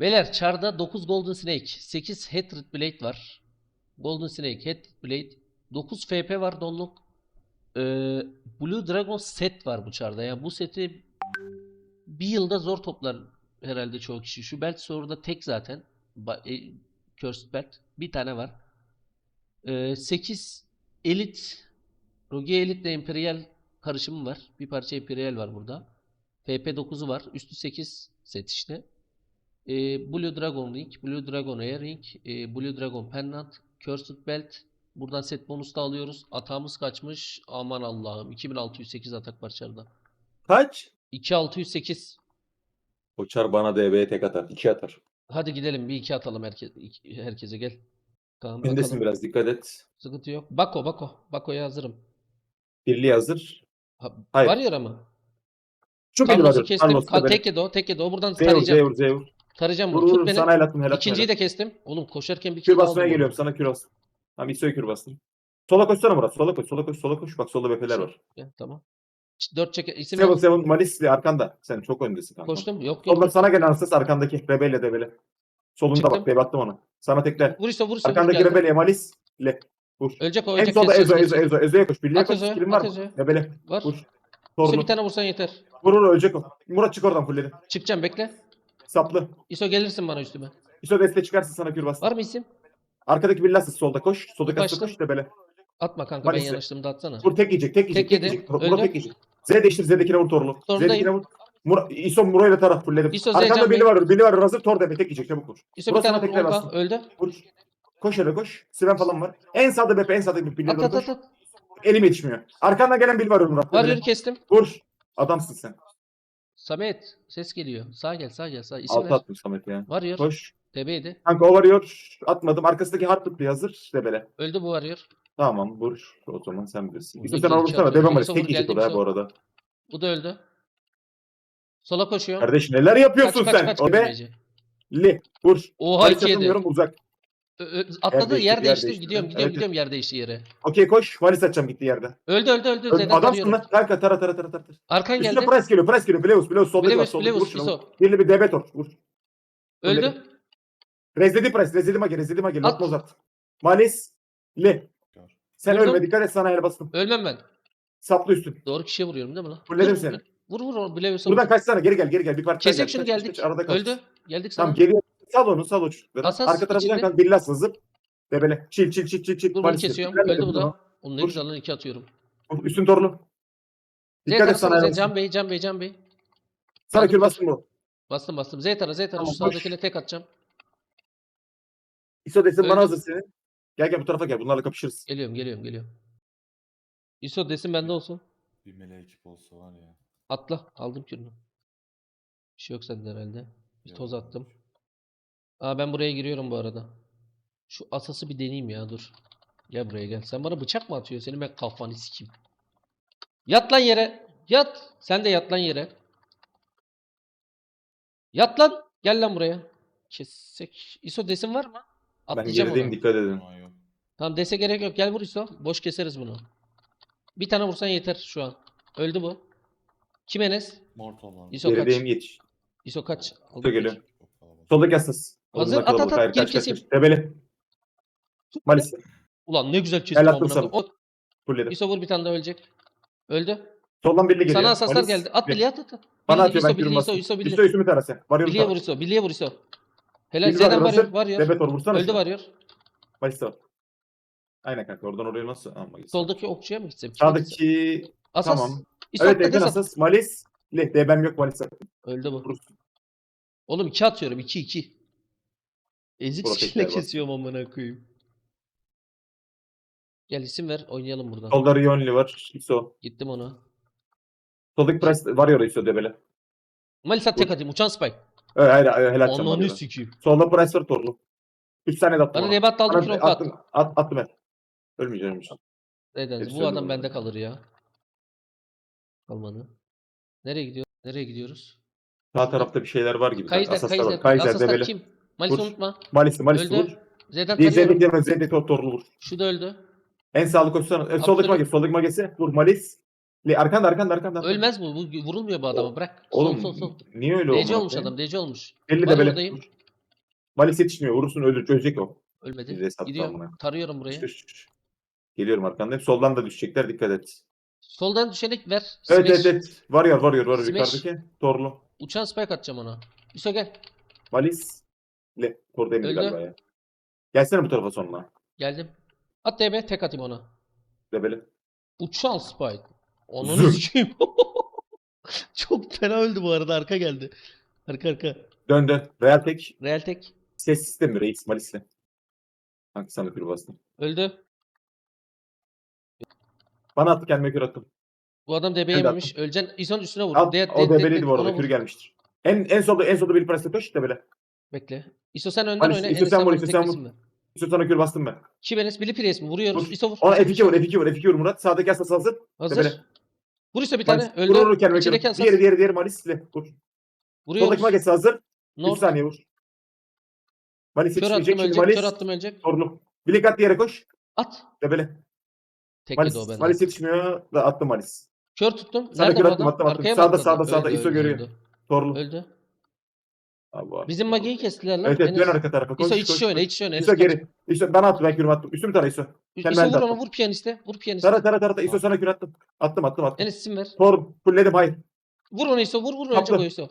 Beyler çarda 9 Golden Snake, 8 Hatred Blade var. Golden Snake, Hatred Blade, 9 FP var donluk. Ee, Blue Dragon set var bu çarda. Yani bu seti bir yılda zor toplar herhalde çoğu kişi. Şu belt soruda tek zaten. Ba- e, Cursed belt. Bir tane var. Ee, 8 Elite Rogue Elite ile Imperial karışımı var. Bir parça Imperial var burada. FP9'u var. Üstü 8 set işte. Ee, Blue Dragon Ring, Blue Dragon Air Ring, e, Blue Dragon Pendant, Cursed Belt. Buradan set bonus da alıyoruz. Atağımız kaçmış? Aman Allah'ım. 2608 atak var çarda. Kaç? 2608. Koçar bana DB'ye tek atar. 2 atar. Hadi gidelim bir iki atalım herke iki- herkese gel. Tamam Öndesin bakalım. biraz dikkat et. Sıkıntı yok. Bako Bako. Bako'ya hazırım. Birliği hazır. Ha, Hayır. var ya ama. Şu benim Carlos'u adım. kestim. Ka- da benim. tek yedi o. Tek yedi o. Buradan Zeyvur, tarayacağım. Zeyvur, Zeyvur. Tarayacağım Vur bunu. Tut vur beni. sana el attım, el attım. İkinciyi el de kestim. Oğlum koşarken bir Kür kill aldım basmaya bunu. geliyorum sana kür bas. Tamam İso'ya kür. Sola koşsana Murat. Sola koş, sola koş, sola koş. Bak solda BP'ler var. Gel, tamam. 4 çeker. İsim Seven ver. Seven Malisli arkanda. Sen çok öndesin kanka. Koştum. Yok yok. Solda sana gelen Ansız arkandaki Rebelle debele. Solunda Çıktım. bak debe attım ona. Sana tekler. Vur işte vur işte. vur Arkandaki geldi. Rebelle Malis. Le. Vur. Ölecek o En ölecek. solda keseceğiz, Ezo Ezo. Ezo. Ezo'ya koş. Birliğe At koş. Ezo'ya, Skill'in at var mı? Ezo'ya. Var. Vur. İşte bir tane vursan yeter. Vur vur ölecek o. Murat çık oradan fulleri. Çıkacağım bekle. Saplı. İso gelirsin bana üstüme. İso deste çıkarsın sana kür bas. Var mı isim? Arkadaki Villasız solda koş. Soldaki Başla. Aslı koş debele. Atma kanka ben Maalesef. yanaştığımda atsana. Vur tek yiyecek, tek yiyecek, Tek yedi, yiyecek. Murat tek yiyecek. Z değiştir, Z'dekine vur Torlu. Z'dekine vur. Mur İso Muro ile taraf fulledim. İso, Arkanda Bey. var, Billy var. Hazır Tor deme, tek yiyecek, çabuk vur. İso bir Murat sana tane bastım. öldü. Vur. Koş hele koş. Siven falan var. En sağda Bepe, en sağda Billy At at at at. Elim yetişmiyor. Arkandan gelen Billy var Murat. Var kestim. Vur. Adamsın sen. Samet ses geliyor. Sağ gel sağ gel sağ. İsim Altı ver. attım Samet ya. Varıyor. Koş. Tebeydi. Kanka o varıyor. Atmadım. Arkasındaki Hartlıklı hazır. Debele. Öldü bu varıyor. Tamam vur. O zaman sen bilirsin. Vur, sen vur, vursana. vur, Debe vur, Maris. vur, Tek yiyecek o bu arada. Bu da öldü. Sola koşuyor. Kardeş neler yapıyorsun kaç, sen? Kaç, o kaç, be. kaç, Li. Vur. Oha Maris iki yedi. atamıyorum uzak. Atladı değişti, yer yer değişti. değişti. Gidiyorum gidiyorum Evet. gidiyorum yer değişti yere. Okey koş. Valis atacağım gitti yerde. Öldü öldü öldü. Öldü. Tarıyorum. lan. Kanka tara tara tara tara. tara. Arkan Üstüne geldi. press geliyor. Press geliyor. Bleus. Bleus. Solda var. Bleus, Solda. Bleus. Iso. Birli bir debetor. Vur. Öldü. Rezledi press. Rezledi mage. Rezledi mage. At. Mozart. Malis. Li. Sen Vurdum. ölme. Dikkat et sana el bastım. Ölmem ben. Saplı üstün. Doğru kişiye vuruyorum değil mi lan? Fulledim seni. Vur vur. Bleus'a vur. Buradan kaçsana. Geri gel. Geri gel. Bir parça Kesek şunu geldik. Arada. Öldü. Geldik sana. Tamam geliyor. Sal onu. Sal o çocukları. Asas Arka tarafından içinde. kanka billas hızıp. Debele. Çil çil çil çil çil. Dur bunu Malis. kesiyorum. Öldü bu da. Oğlum ne güzel lan iki atıyorum. onu. Üstün torlu. Z Dikkat et sana. Z. Can. Bey Can Bey Can Bey. Sana koş. bastım bu. Bastım bastım. Z tara Z tara. Tamam, Şu sağdakine tek atacağım. İso desin Öldü. bana hazırsın. Gel gel bu tarafa gel. Bunlarla kapışırız. Geliyorum geliyorum geliyorum. ISO desin bende olsun. Bir mele ekip olsa var ya. Atla. Aldım kürünü. Bir şey yok sende herhalde. Bir toz Yok, attım. Aa ben buraya giriyorum bu arada. Şu asası bir deneyeyim ya dur. Gel buraya gel. Sen bana bıçak mı atıyorsun? Senin ben kafanı sikeyim. Yat lan yere. Yat. Sen de yat lan yere. Yat lan. Gel lan buraya. Kessek. ISO desin var mı? Ben Atlayacağım gerideyim onu. dikkat edin. Yok. Tamam dese gerek yok. Gel vur ISO. Boş keseriz bunu. Bir tane vursan yeter şu an. Öldü bu. Kim Enes? Mortal var. ISO kaç? Gerideyim yetiş. ISO kaç? Aldım geliyor. bir. Çok kalabalık. Soldaki hassas. Hazır, at, at, at, kaç, keseyim. kaç. Debeli. Malis. Ulan ne güzel sana. koyayım. O- Fulledim. ISO vur bir tane daha ölecek. Öldü. Soldan birli geliyor. Sana asaslar Malis. geldi. At Gel. Billy at at. Bana atıyor ben kürüm bastım. ISO, Billy. İso üstümü tarası. Varıyorum Billy'ye taraf. vur ISO. Billy'ye vur ISO. Helal. Var, varıyor. Varıyor. Debetor vursana. Öldü varıyor. Malis de var. Aynen kanka oradan oraya nasıl? Ama gitsin. Soldaki okçuya mı gitsem? Sağdaki Asas. tamam. ISO Evet at. asas. Malis. Le. DB'm yok Malis. attım. Öldü bu. Oğlum 2 atıyorum. 2 2. Ezik Protect skill'le ver bak. kesiyorum amına koyayım. Gel isim ver. Oynayalım buradan. Solda Rionli var. İso. Gittim ona. Soldaki price varıyor İso debele. Malisa tek atayım. Uçan spike. Evet hayır hayır helal atacağım. Ananı sikeyim. Solda price var Torlu. 3 tane de attım. Bana ona. debat aldım. Bana Frog attım, at. at, attım ben. Ölmeyeceğim. ölmeyeceğim. Neden? Hepsi Bu adam öldü bende kalır ya. Kalmanı. Nereye gidiyor? Nereye gidiyoruz? Sağ tarafta bir şeyler var gibi. Kaiser, Asaslar var. Kaiser. Kaiser kim? Malis Vur. unutma. Malisi Malisi Öldü. vur. Z'den Değil tarıyorum. Zedek deme Zedek Torlu vur. Şu da öldü. En sağlık koşsana. E, soldaki magesi. Soldaki magesi. Vur Malis. Le, arkanda arkanda arkanda. Ölmez bu. Bu vurulmuyor bu adama. Bırak. Oğlum sol sol sol. niye öyle oldu? DC olmuş adam. DC olmuş. 50 Var de böyle. oradayım. Malis yetişmiyor. Vurursun ölür. Çözecek o. Ölmedi. Bir de sattı Gidiyorum. Tarıyorum burayı. Şş, şş. Geliyorum arkandayım. Soldan da düşecekler. Dikkat et. Soldan düşerek ver. Evet Smash. evet evet. Varıyor varıyor varıyor Smash. yukarıdaki. Torlu. Uçan spike atacağım ona. Yusuf gel. Malis. Le. İndi Öldü. galiba ya. Gelsene bu tarafa sonuna. Geldim. At DB tek atayım ona. Debeli. Uçan spike. Onu Züm. sikeyim. Çok fena öldü bu arada arka geldi. Arka arka. Dön dön. Real tek. Real tek. Ses sistemi reis Malis'le. Hangi sana kür bastım. Öldü. Bana attı kendime kür attım. Bu adam DB de yememiş. Öleceksin. İson üstüne vur. Al, o debeliydi bu arada. Kür gelmiştir. En en solda en solda bir price'e koş debele. Bekle. İso sen önden Hadi, oyna. İso Enes sen vur, vur, İso sen vur. teklesin mi? Yusuf sana kür bastım ben. Kibenes Billy Priest mi? Vuruyoruz. Vur. İso vur. Ona İso F2 vur F2 vur F2 vur Murat. Sağdaki asas hazır. Hazır. Debele. Vur İso bir tane. Öldü. Vur vur kendime kür. İçindeki asas. Diğeri diğeri diğeri Malis'le. Vur. Soldaki Vuruyoruz. Malis hazır. 3 North. saniye vur. Malis Kör yetişmeyecek. attım Şimdi ölecek. Kör Malis. attım ölecek. Torlu. Blink at diğere koş. At. Debele. Tek Malis, yedi o benden. Malis yetişmiyor da attı Malis. Kör tuttum. Sana Nerede kör bu attım, adam? attım, attım. Arkaya mı Sağda, atladı? sağda, sağda. Öldü, İso öldü, görüyor. öldü. Öldü. Abi, abi. Bizim Magi'yi kestiler lan. Evet evet Enes. dön arka tarafa. Koş, İso koş, iç koş. iç içe oyna. İso Enes kaç. geri. İso ben attım ben kürümü attım. Üstümü tara İso. İso Kendime vur attım. ona vur piyaniste. Vur piyaniste. Tara tara tara. İso sana kür attım. Attım attım attım. Enes isim ver. Tor fulledim hayır. Vur onu İso. Vur vur Kaptım. ölecek o İso.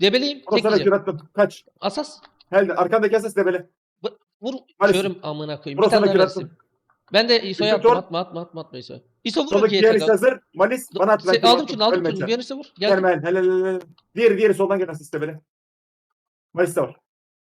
Debeleyim. Tek sana kür yiyeceğim. attım. Kaç. Asas. Heldi. Arkandaki asas debele. Vur. Maalesef. Körüm amına koyayım. Bir Burası tane sana daha kür versin. attım. Ben de İso'ya İso attım. tor. Atma atma atma atma İso. İso vur Soldaki ikiye piyanist tek at. hazır. Malis bana at. ben Se- kürümü Aldım attım. şunu aldım şunu. Ölmeyeceğim. Piyaniste vur. Geldim. Gelme helal helal helal. Diğeri diğeri soldan gelen asist debele. De var.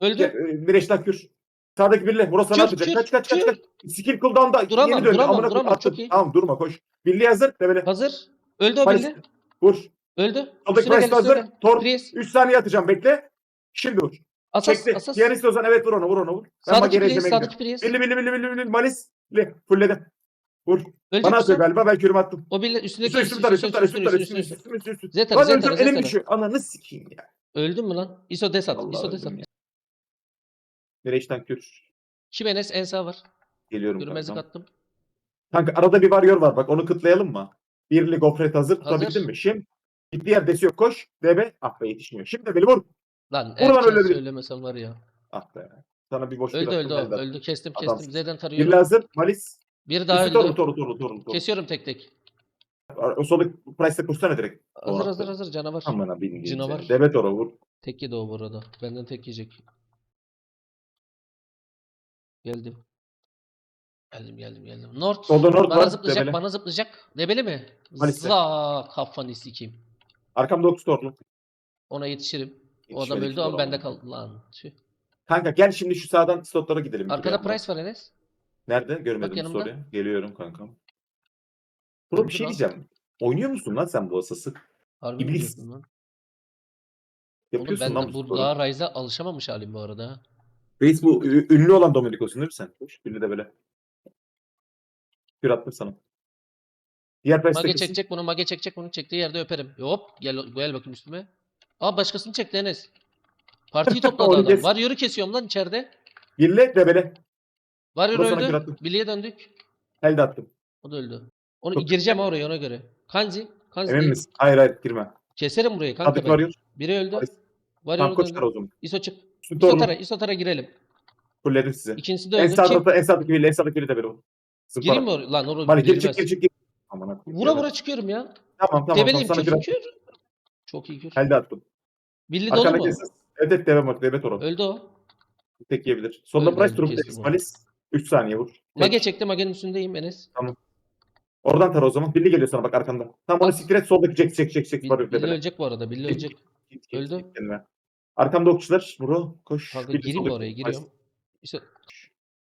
Öldü. Bireşten kür. Sağdaki birle. Burası atacak. kür, Kaç kaç kaç kaç. Skill cooldown'da Duramam, yeni döndü. duramam, Amına duramam. Çok iyi. Tamam durma koş. Birliği hazır. Debele. Hazır. Öldü o belli. Vur. Öldü. Soldaki price hazır. Tor. Priest. 3 saniye atacağım bekle. Şimdi vur. Asas. Çekti. Asas. Piyanist Ozan evet vur ona vur ona vur. Ben Sağdaki izlemeye Sağdaki. Priest. Billi billi billi billi billi Malis. Le. Fullledim. Vur. Ölecek Bana atıyor galiba ben kürümü attım. O bile üstündeki Üstüne üstüme tar üstüme tar üstüme tar üstüme üstüme üstüme üstüme. Zetara, Lan Zetara, öldüm elim Zetara. düşüyor. Ananı sikeyim ya. Öldün mü lan? ISO desat. ISO desat. ya. Direğişten kür. Kimenes en sağ var. Geliyorum Görmezlik kanka. attım. Kanka arada bir varıyor var bak onu kıtlayalım mı? Birli gofret hazır Hazır. tutabildin mi? Şimdi gittiği yer desi yok koş. DB ah be yetişmiyor. Şimdi beni vur. Lan Vur lan öyle bir- söylemesem var ya. Ah be. Sana bir boş bir Öldü attım, öldü attım. Öldü kestim kestim. Z'den Birli tarıyorum. hazır. Malis. Biri daha Üstü öldü. torlu torlu torlu. torlu. Kesiyorum tek tek. O soldaki price'e koşsana direkt. Hazır Doğru. hazır hazır canavar. Amına bildiğin Canavar. DB toro vur. Tek yedi o bu arada. Benden tek yiyecek. Geldim. Geldim geldim geldim. North. Solda North Bana var. zıplayacak, Debele. bana zıplayacak. Debeli mi? Maalesef. Za kafanı sikeyim. Arkamda okçu torlu. Ona yetişirim. O adam öldü ama doğru bende kaldı lan. Tüh. Kanka gel şimdi şu sağdan slotlara gidelim. bir Arkada price var Enes. Nerede? Görmedim yanımda. soruyu. Geliyorum kankam. Bro bir şey diyeceğim. Oynuyor musun lan sen bu asası? Harbi İblis. biliyorsun lan. Oğlum Yapıyorsun ben lan de bu bu sporu. daha Ryze'a alışamamış halim bu arada. ha. Reis bu ü- ünlü olan Dominikos'un değil mi sen? Ünlü de böyle. Kür attım sana. Diğer Mage preste çekecek bunu, Mage çekecek bunu. Çektiği yerde öperim. Hop gel gel bakayım üstüme. Aa başkasını çekti Enes. Partiyi topladı Onu adam. kes. Yürü kesiyorum lan içeride. Birle Burası sana kür öldü. attım. Billy'e döndük. Elde attım. O da öldü. Onu Çok- gireceğim oraya ona göre. Kanzi. Kanzi Emin değil. misin? Hayır hayır girme. Keserim burayı kanka Sadık ben. varıyor. Biri öldü. Tam Varıyor koşlar döndü. o zaman. İso çık. Üstün İso torlu. tara, İso tara girelim. Fulledim size. İkincisi de En öldü. sağda Kim? da en sağdaki birle en sağdaki birle de böyle. Gireyim mi oraya? Lan oraya Mali gir çık girilmez. gir çık gir. Aman akıyım. Vura vura çıkıyorum ya. Tamam tamam. Debeleyim tamam. Sana kür çok attım. kür. Çok iyi kür. Elde attım. Billy dolu mu? esas. Evet evet devam bak. Debe toro. Öldü o. Tek yiyebilir. Sonunda Öldü, price öldü, durum. Malis. 3 saniye vur. Mage çekti. Mage'nin üstündeyim Enes. Oradan tara o zaman. Billy geliyor sana bak arkanda. Tam onu siktir et soldaki çek çek çek çek. Bil- Billy ölecek bu arada. Billy ölecek. Öldü. Arkamda okçular. Bro koş. Kanka Billy gireyim oraya? Giriyorum. İşte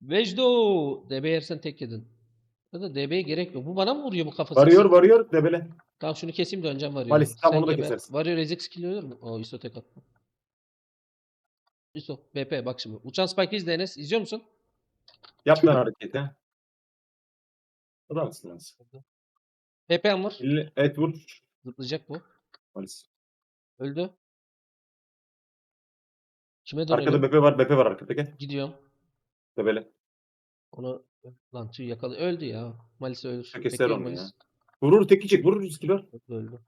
Vecdo. DB yersen tek yedin. Ya da DB'ye gerek yok. Bu bana mı vuruyor bu kafası? Varıyor varıyor debele. Tamam şunu keseyim de öneceğim varıyor. Malis, tamam, onu da kesersin. Varıyor ezik skill ölür mü? Oo ISO tek attı. ISO BP bak şimdi. Uçan Spike izle Enes. İzliyor musun? Yap lan hareketi. Adamsın lan sen. PP'm var. Billy, evet vur. Zıplayacak bu. Malis. Öldü. Kime Arkada dönelim? Bepe var. Bepe var arkada gel. Gidiyorum. Debele. Onu lan tüy yakaladı. Öldü ya. Malis ölür. Keser Bekliyorum onu ya. Malis. Vurur teki çek. Vurur skiller. Öldü.